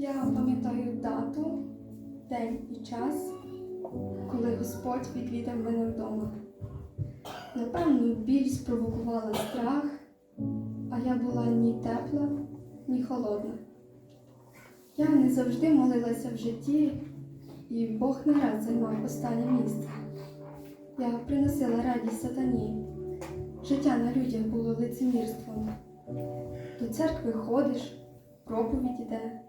Я пам'ятаю дату, день і час, коли Господь відвідав мене вдома. Напевно, біль спровокувала страх, а я була ні тепла, ні холодна. Я не завжди молилася в житті, і Бог не раз займав останнє місце. Я приносила радість сатані. Життя на людях було лицемірством. До церкви ходиш, проповідь іде,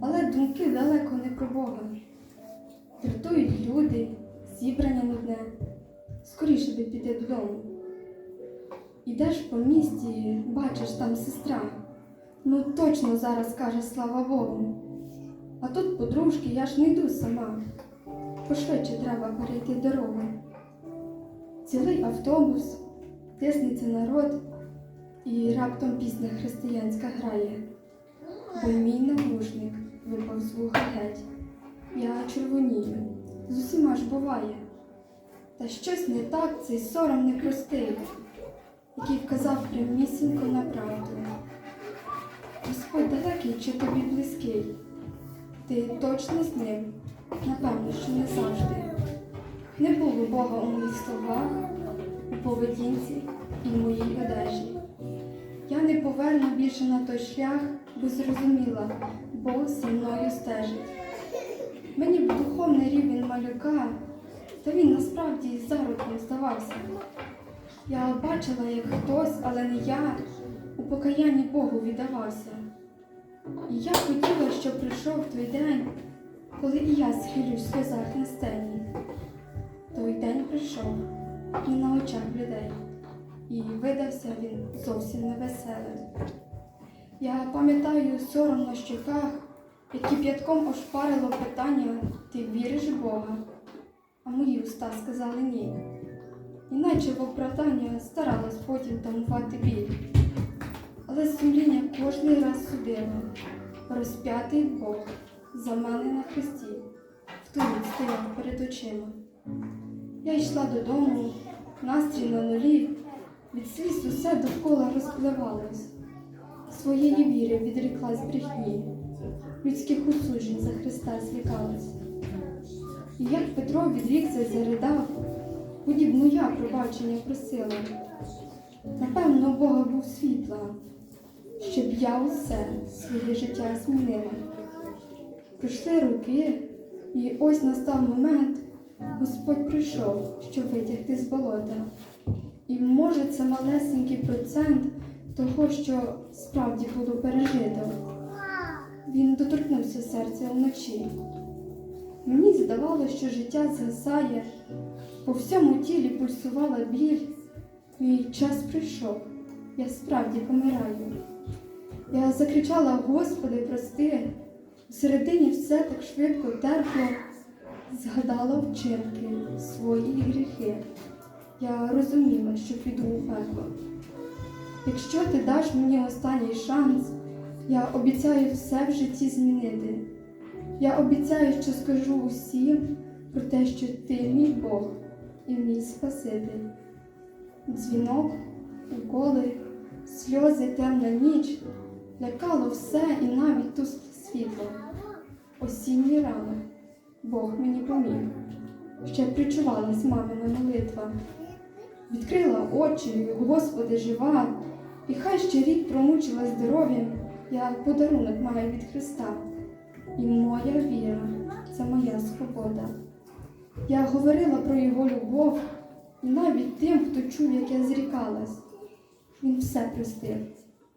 але думки далеко не про Бога. Дратують люди, зібрання нудне, скоріше би піти додому. Ідеш по місті, бачиш там сестра. Ну точно зараз каже слава Богу. А тут подружки, я ж не йду сама. Пошвидше треба перейти дорогу. Цілий автобус, тиснеться народ, і раптом пісня християнська грає. Бо мій навушник випав з вуха геть. Я червонію, з усіма ж буває. Та щось не так, цей сором непростий, який вказав прямісінько на правду. Господь далекий чи тобі близький? Ти точно з ним? Напевно, що не завжди. Не було Бога у моїх словах, у поведінці і в моїй одежі. Я не поверну більше на той шлях, бо зрозуміла, Бог зі мною стежить. Мені б духовний рівень малюка, та він насправді зародком здавався. Я бачила, як хтось, але не я, у покаянні Богу віддавався. І я хотіла, щоб прийшов той день, коли і я схилюсь в сльозах на стені. Той день прийшов не на очах людей, і видався він зовсім невеселим. Я пам'ятаю сором на щоках, які п'ятком ошпарило питання Ти віриш в Бога? А мої уста сказали ні. Іначе в оправдання старалась потім тамувати біль. Але сумління кожний раз судило. Розп'ятий Бог за мене на хресті, в турі стояв перед очима. Я йшла додому, настрій на нулі, від сліз усе довкола розпливалось. Своєї віри відріклась брехні, людських осуджень за Христа злякалась. І як Петро відрікся заридав, подібно я пробачення просила. Напевно, у Бога був світла, щоб я усе своє життя змінила. Пройшли роки, і ось настав момент, Господь прийшов, щоб витягти з болота. І може це малесенький процент того, що справді було пережито. Він доторкнувся серця вночі. Мені здавалося, що життя згасає, по всьому тілі пульсувала біль. Мій час прийшов, я справді помираю. Я закричала, Господи, прости, всередині все так швидко терпло, згадала вчинки, свої гріхи. Я розуміла, що піду у пекло. Якщо ти даш мені останній шанс, я обіцяю все в житті змінити. Я обіцяю, що скажу усім про те, що ти мій Бог і мій Спаситель. Дзвінок, уколи, сльози, темна ніч, лякало все і навіть тускле світло. Осінній ранок Бог мені поміг. Ще причувалась мамина молитва. Відкрила очі, Господи, жива, і хай ще рік промучила здоров'я, я подарунок маю від Христа. І моя віра це моя свобода. Я говорила про його любов, і навіть тим, хто чув, як я зрікалась. Він все простив,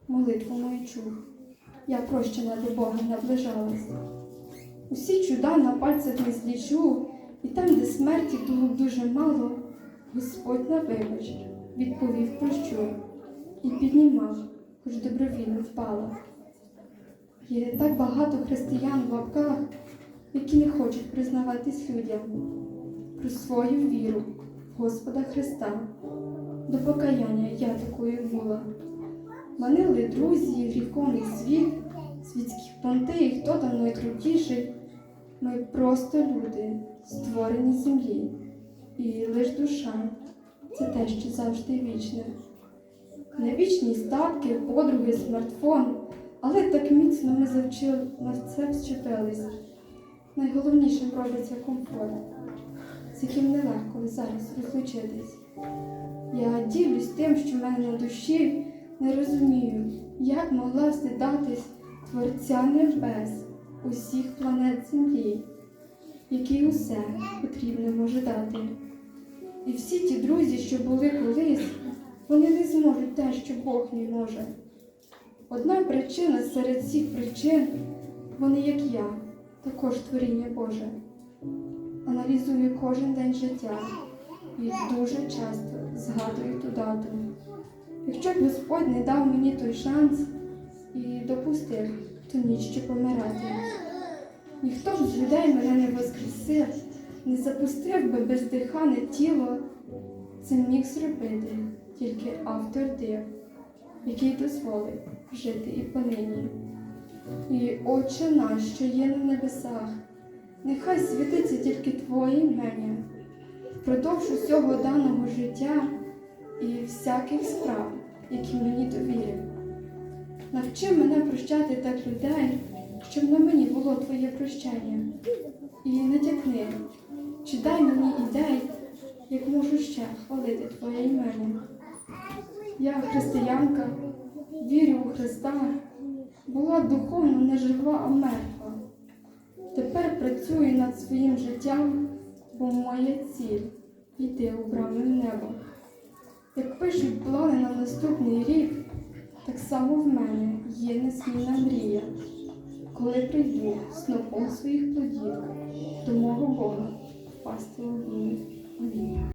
молитву мою чув. Я прощена до Бога наближалась. Усі чуда на пальцях не злічу, і там, де смерті було дуже мало, Господь на вибач відповів прощу і піднімав, хоч добровільно впала. Є так багато християн в лапках, які не хочуть признаватись людям про свою віру в Господа Христа. До покаяння я такою була. Манили друзі, гріховний світ, світські понти, і хто там найкрутіший. Ми просто люди, створені землі, і лиш душа це те, що завжди вічне. Не вічні статки, подруги, смартфон, Але так міцно ми завчили на це вчепились. Найголовнішим робиться комфорт, з яким нелегко зараз розлучитись. Я ділюсь тим, що в мене на душі, не розумію, як могла стидатись Творця небес, усіх планет Землі, який усе потрібне може дати. І всі ті друзі, що були колись, вони не зможуть те, що Бог не може. Одна причина серед всіх причин, вони, як я, також творіння Боже. Аналізую кожен день життя і дуже часто згадую ту дату. Якщо б Господь не дав мені той шанс і допустив ту ніч помирати, ніхто б з людей мене не воскресив, не запустив би бездихане тіло. Це міг зробити тільки автор див, який дозволив жити і понині. І Отче наш, що є на небесах, нехай світиться тільки Твоє імення, впродовж усього даного життя і всяких справ, які мені довірив. Навчи мене прощати так людей, щоб на мені було Твоє прощення. І натякни, чи дай мені ідей, як можу ще хвалити Твоє імення. Я християнка, вірю у Христа, була духовно не жива, а мертва. Тепер працюю над своїм життям, бо моя ціль йти у брами в небо. Як пишуть плани на наступний рік, так само в мене є несмільна мрія, коли прийду снопом своїх плодів до мого Бога впасти у війни. 嗯。